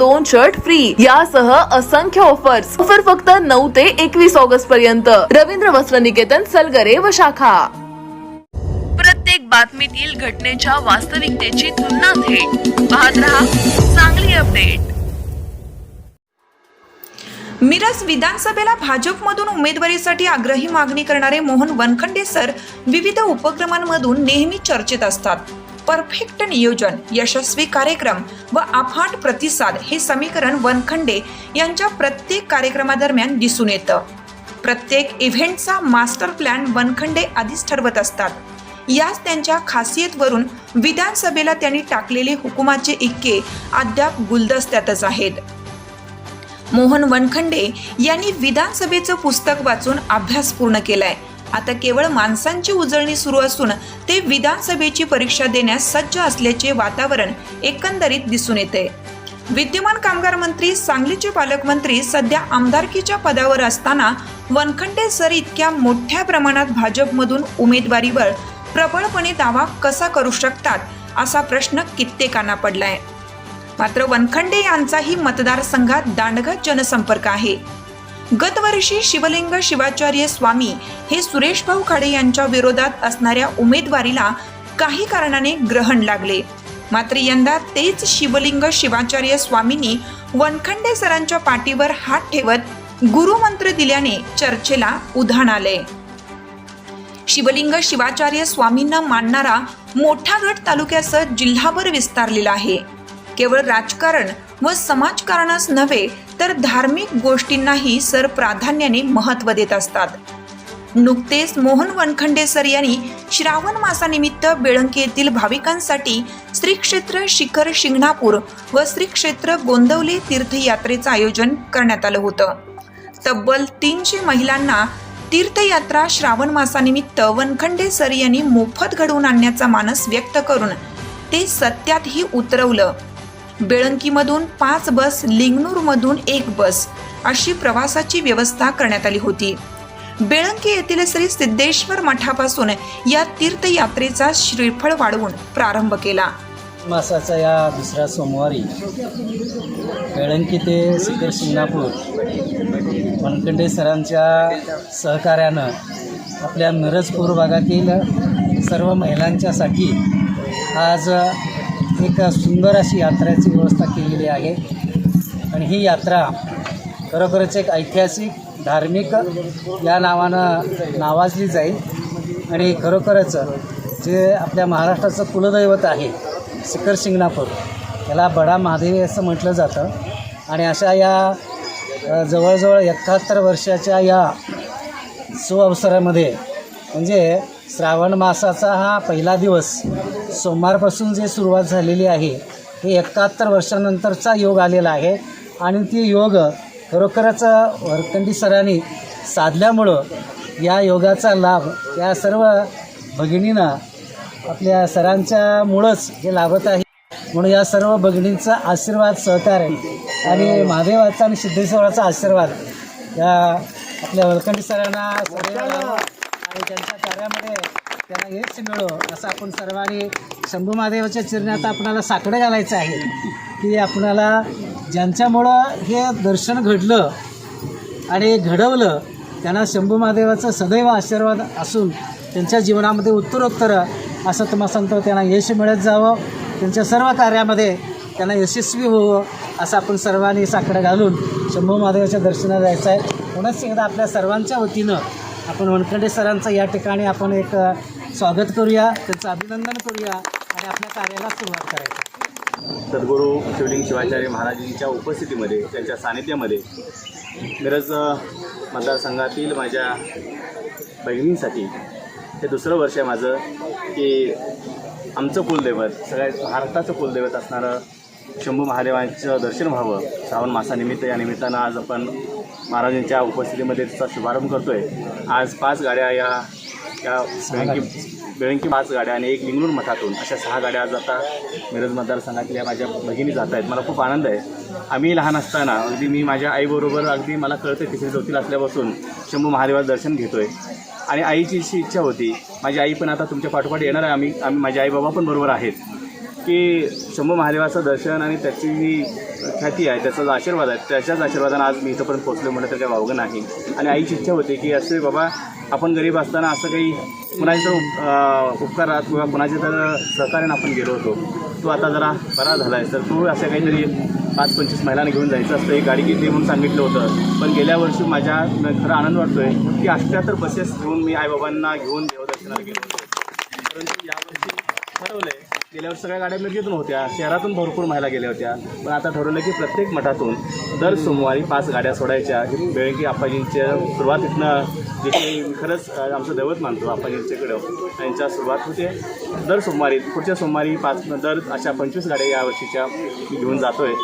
दोन shirt free यासह असंख्य ऑफर्स ऑफर फक्त नऊ ते एकवीस ऑगस्ट पर्यंत. रवींद्र वस्त्र निकेतन सलगरे व शाखा. प्रत्येक बातमीतील घटनेच्या वास्तविकतेची तुलना थेट. पाहत रहा चांगली अपडेट मिरज विधानसभेला भाजपमधून उमेदवारीसाठी आग्रही मागणी करणारे मोहन वनखंडे सर विविध उपक्रमांमधून नेहमी चर्चेत असतात. परफेक्ट नियोजन यशस्वी कार्यक्रम व अफाट प्रतिसाद हे समीकरण वनखंडे यांच्या प्रत्येक कार्यक्रमादरम्यान दिसून येतं. प्रत्येक इव्हेंटचा मास्टर प्लॅन वनखंडे आधीच ठरवत असतात. याच त्यांच्या खासियतवरून विधानसभेला त्यांनी टाकलेले हुकुमाचे इक्के अद्याप गुलदस्त्यातच आहेत. मोहन वनखंडे यांनी विधानसभेचं पुस्तक वाचून अभ्यास पूर्ण केलाय. आता केवळ माणसांची उजळणी सुरू असून ते विधानसभेची परीक्षा देण्यास सज्ज असल्याचे वातावरण एकंदरीत दिसून येते. विद्यमान कामगार मंत्री सांगलीचे पालकमंत्री सध्या आमदारकीच्या पदावर असताना वनखंडे सर इतक्या मोठ्या प्रमाणात भाजपमधून उमेदवारीवर प्रबळपणे दावा कसा करू शकतात असा प्रश्न कित्येकांना पडलाय. मात्र वनखंडे यांचाही मतदारसंघात दांडगा जनसंपर्क आहे. गतवर्षी शिवलिंग शिवाचार्य स्वामी हे सुरेश भाऊ खाडे यांच्या विरोधात असणाऱ्या उमेदवारीला काही कारणाने ग्रहण लागले. मात्र यंदा तेच शिवलिंग शिवाचार्य स्वामींनी वनखंडे सरांच्या पाठीवर हात ठेवत गुरुमंत्र दिल्याने चर्चेला उधाण आले. शिवलिंग शिवाचार्य स्वामींना मानणारा मोठा गट तालुक्यासह जिल्हाभर विस्तारलेला आहे. केवळ राजकारण व समाजकारणास नव्हे तर धार्मिक गोष्टींनाही सर प्राधान्याने महत्त्व देत असतात. नुकतेच मोहन वनखंडे सर यांनी श्रावण मासानिमित्त बेळंकी येथील भाविकांसाठी श्री क्षेत्र शिखर शिंगणापूर व श्री क्षेत्र गोंदवली तीर्थयात्रेचं आयोजन करण्यात आलं होतं. तब्बल तीनशे महिलांना तीर्थयात्रा श्रावण मासानिमित्त वनखंडे सर यांनी मोफत घडवून आणण्याचा मानस व्यक्त करून ते सत्यातही उतरवलं. बेळंकीमधून पाच बस लिंगणूरमधून एक बस अशी प्रवासाची व्यवस्था करण्यात आली होती. बेळंकी येथील श्री सिद्धेश्वर मठापासून या तीर्थयात्रेचा श्रीफळ वाढवून प्रारंभ केला. मासाचा या दुसऱ्या सोमवारी बेळंकी ते शिखर शिंगणापूर वनखंडे सरांच्या सहकार्यानं आपल्या मिरजपूर भागातील सर्व महिलांच्यासाठी आज एक सुंदर अशी यात्रेची व्यवस्था केलेली आहे. आणि ही यात्रा खरोखरच एक ऐतिहासिक धार्मिक या नावानं नावाजली जाईल. आणि खरोखरच जे आपल्या महाराष्ट्राचं कुलदैवत आहे शिखर शिंगणापूर याला बडा महादेवी असं म्हटलं जातं. आणि अशा या जवळजवळ एकाहत्तर वर्षाच्या या सुअवसरामध्ये म्हणजे श्रावण मासाचा हा पहिला दिवस सोमवारपासून जे सुरुवात झालेली आहे हे एकाहत्तर वर्षानंतरचा योग आलेला आहे. आणि ती योग खरोखरच वरकंडी सरांनी साधल्यामुळं या योगाचा लाभ या सर्व भगिनींना आपल्या सरांच्यामुळंच हे लाभत आहे. म्हणून या सर्व भगिनींचा आशीर्वाद सहकार्य आणि महादेवाचा आणि सिद्धेश्वराचा आशीर्वाद या आपल्या वलकंडी सरांना आणि त्यांच्या कार्यामध्ये त्यांना यश मिळो असं आपण सर्वांनी शंभू महादेवाच्या चिरण्यात आपणाला साकडं घालायचं आहे. की आपणाला ज्यांच्यामुळं हे दर्शन घडलं आणि घडवलं त्यांना शंभू महादेवाचा सदैव आशीर्वाद असून त्यांच्या जीवनामध्ये उत्तरोत्तर असं तुम्हाला सांगतो त्यांना यश मिळत जावं त्यांच्या सर्व कार्यामध्ये त्यांना यशस्वी होवं असं आपण सर्वांनी साकडं घालून शंभू महादेवाच्या दर्शनाला जायचं आहे. पुन्हा एकदा आपल्या सर्वांच्या वतीनं आपण वनखंडे सरांचं या ठिकाणी आपण एक स्वागत करूया त्यांचं अभिनंदन करूया आणि आपल्या कार्याला सुरुवात करायची. सद्गुरू शिवलिंग शिवाचार्य महाराजांच्या उपस्थितीमध्ये त्यांच्या सानिध्यामध्ये मिरज मतदारसंघातील माझ्या बहिणींसाठी हे दुसरं वर्ष आहे माझं की आमचं कुलदैवत सगळ्यात महाराष्ट्राचं कुलदैवत असणारं शंभू महादेवांचं दर्शन व्हावं श्रावण मासानिमित्त या निमित्तानं आज आपण महाराजांच्या उपस्थितीमध्ये त्याचा शुभारंभ करतो आहे आज पाच गाड्या या या बेळंकी बेळंकी पाच गाड्या आणि एक लिंगणूर मठातून अशा सहा गाड्या आज आता मिरज मतदारसंघातल्या माझ्या भगिनी जात आहेत. मला खूप आनंद आहे. आम्ही लहान असताना अगदी मी माझ्या आईबरोबर अगदी मला कळतं तिसरी चौथीला असल्यापासून शंभू महादेवाचं दर्शन घेतोय. आणि आईची इच्छा होती माझी आई पण आता तुमच्या पाठोपाठ येणार आहे. आम्ही आम्ही माझे आई बाबा पण बरोबर आहेत. की शंभू महादेवाचं दर्शन आणि त्याची जी ख्याती आहे त्याचा जो आशीर्वाद आहे त्याच्याच आशीर्वादानं आज मी इथंपर्यंत पोचलो म्हणलं तर काही वावगं नाही. आणि आईची इच्छा होती की असे बाबा आपण गरीब असताना असं काही कुणाच्या तर उपकारात किंवा कुणाच्या तर सहकार्यानं आपण गेलो होतो. तू आता जरा बरा झाला आहे तर तो अशा काहीतरी पाच पंचवीस महिलांना घेऊन जायचं असतं एक गाडी घेतली म्हणून सांगितलं होतं. पण गेल्या वर्षी माझ्या खरा आनंद वाटतोय की अठ्ठ्याहत्तर बसेस घेऊन मी आईबाबांना घेऊन देवदर्शनाला गेलो होतो. परंतु यावर्षी ठरवलंय. गेल्यावर सगळ्या गाड्या मिरजेतून होत्या. शहरातून भरपूर महिला गेल्या होत्या. पण आता ठरवलं की प्रत्येक मठातून दर सोमवारी पाच गाड्या सोडायच्या. ही बेळंकी आप्पाजींच्या सुरुवातीतनं जे काही खरंच आमचं दैवत मानतो आप्पाजींच्याकडं. त्यांच्या सुरुवात होते. दर सोमवारी पुढच्या सोमवारी पाच दर अशा पंचवीस गाड्या या वर्षीच्या घेऊन घेऊन जातोय.